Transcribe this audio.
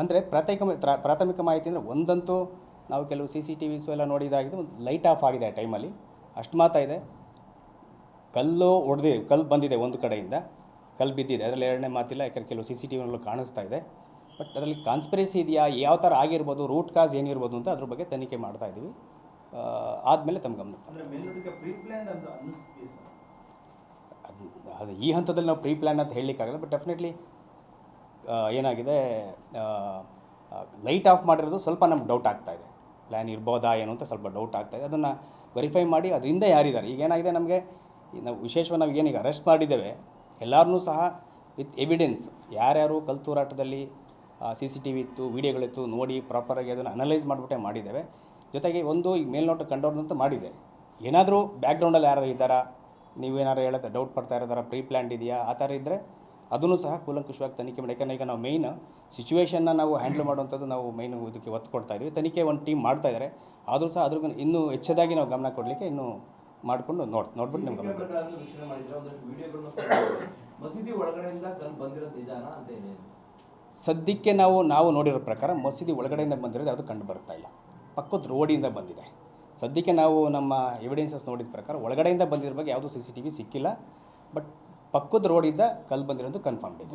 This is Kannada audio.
ಅಂದರೆ ಪ್ರಾಥಮಿಕ ಪ್ರಾಥಮಿಕ ಮಾಹಿತಿ ಅಂದರೆ ಒಂದಂತೂ ನಾವು ಕೆಲವು ಸಿ ಸಿ ಟಿ ವಿಸು ಎಲ್ಲ ನೋಡಿದಾಗಿದ್ದು ಒಂದು ಲೈಟ್ ಆಫ್ ಆಗಿದೆ ಆ ಟೈಮಲ್ಲಿ ಅಷ್ಟು ಮಾತ್ರ ಇದೆ. ಕಲ್ಲು ಹೊಡೆದಿ ಕಲ್ಲು ಬಂದಿದೆ ಒಂದು ಕಡೆಯಿಂದ. ಕಲ್ಲು ಬಿದ್ದಿದೆ. ಅದರಲ್ಲಿ ಎರಡನೇ ಮಾತಿಲ್ಲ ಯಾಕಂದರೆ ಕೆಲವು ಸಿ ಸಿ ಟಿ ವಿಗಳು ಕಾಣಿಸ್ತಾ ಇದೆ. ಬಟ್ ಅದರಲ್ಲಿ ಕಾನ್ಸ್ಪಿರಸಿ ಇದೆಯಾ? ಯಾವ ಥರ ಆಗಿರ್ಬೋದು? ರೂಟ್ ಕಾಸ್ ಏನಿರ್ಬೋದು ಅಂತ ಅದ್ರ ಬಗ್ಗೆ ತನಿಖೆ ಮಾಡ್ತಾ ಇದ್ದೀವಿ. ಆದಮೇಲೆ ತಮ್ಮ ಗಮನ ಅದು ಅದು ಈ ಹಂತದಲ್ಲಿ ನಾವು ಪ್ರೀ ಪ್ಲ್ಯಾನ್ ಅಂತ ಹೇಳಲಿಕ್ಕಾಗಲ್ಲ ಬಟ್ ಡೆಫಿನೆಟ್ಲಿ ಏನಾಗಿದೆ ಲೈಟ್ ಆಫ್ ಮಾಡಿರೋದು ಸ್ವಲ್ಪ ನಮ್ಗೆ ಡೌಟ್ ಆಗ್ತಾ ಇದೆ. ಪ್ಲ್ಯಾನ್ ಇರ್ಬೋದಾ ಏನು ಅಂತ ಸ್ವಲ್ಪ ಡೌಟ್ ಆಗ್ತಾ ಇದೆ. ಅದನ್ನು ವೆರಿಫೈ ಮಾಡಿ ಅದರಿಂದ ಯಾರಿದ್ದಾರೆ. ಈಗ ಏನಾಗಿದೆ ನಮಗೆ ನಾವು ವಿಶೇಷವಾಗಿ ನಾವು ಏನೀಗ ಅರೆಸ್ಟ್ ಮಾಡಿದ್ದೇವೆ ಎಲ್ಲರನ್ನೂ ಸಹ ವಿತ್ ಎವಿಡೆನ್ಸ್ ಯಾರ್ಯಾರು ಕಲ್ತೂರಾಟದಲ್ಲಿ ಸಿ ಸಿ ಟಿ ವಿ ಇತ್ತು, ವೀಡಿಯೋಗಳಿತ್ತು, ನೋಡಿ ಪ್ರಾಪರಾಗಿ ಅದನ್ನು ಅನಲೈಸ್ ಮಾಡಿಬಿಟ್ಟೆ ಮಾಡಿದ್ದೇವೆ. ಜೊತೆಗೆ ಒಂದು ಈಗ ಮೇಲ್ನೋಟ ಕಂಡವ್ರನ್ನಂತ ಮಾಡಿದೆ ಏನಾದರೂ ಬ್ಯಾಕ್ಗ್ರೌಂಡಲ್ಲಿ ಯಾರು ಇದ್ದಾರಾ? ನೀವೇನಾರು ಹೇಳುತ್ತೆ ಡೌಟ್ ಪಡ್ತಾ ಇರೋದಾರ ಪ್ರೀ ಪ್ಲ್ಯಾಂಡ್ ಇದೆಯಾ? ಆ ಥರ ಇದ್ದರೆ ಅದನ್ನು ಸಹ ಕೂಲಂಕುಷವಾಗಿ ತನಿಖೆ ಮಾಡಿ. ಯಾಕಂದರೆ ಈಗ ನಾವು ಮೇಯ್ನ್ ಸಿಚುವೇಷನ್ನ ನಾವು ಹ್ಯಾಂಡಲ್ ಮಾಡುವಂಥದ್ದು ನಾವು ಮೇಯ್ನ್ ಇದಕ್ಕೆ ಒತ್ತು ಕೊಡ್ತಾ ಇದ್ದೀವಿ. ತನಿಖೆ ಒಂದು ಟೀಮ್ ಮಾಡ್ತಾ ಇದ್ದಾರೆ ಆದರೂ ಸಹ ಅದ್ರ ಇನ್ನೂ ಹೆಚ್ಚದಾಗಿ ನಾವು ಗಮನ ಕೊಡಲಿಕ್ಕೆ ಇನ್ನೂ ಮಾಡಿಕೊಂಡು ನೋಡ್ ನೋಡ್ಬಿಟ್ಟು ನಿಮ್ಗೆ ಗಮನ ಕೊಡ್ತೀವಿ. ಸದ್ಯಕ್ಕೆ ನಾವು ನಾವು ನೋಡಿರೋ ಪ್ರಕಾರ ಮಸೀದಿ ಒಳಗಡೆಯಿಂದ ಬಂದಿರೋದು ಯಾವುದು ಕಂಡು ಬರ್ತಾ ಇಲ್ಲ. ಪಕ್ಕದ ರೋಡಿಂದ ಬಂದಿದೆ. ಸದ್ಯಕ್ಕೆ ನಾವು ನಮ್ಮ ಎವಿಡೆನ್ಸಸ್ ನೋಡಿದ ಪ್ರಕಾರ ಒಳಗಡೆಯಿಂದ ಬಂದಿರೋ ಬಗ್ಗೆ ಯಾವುದೂ ಸಿ ಸಿ ಟಿ ವಿ ಸಿಕ್ಕಿಲ್ಲ. ಬಟ್ ಪಕ್ಕದ ರೋಡಿಂದ ಕಲ್ಲು ಬಂದಿರೋದು ಕನ್ಫರ್ಮ್ ಇದೆ.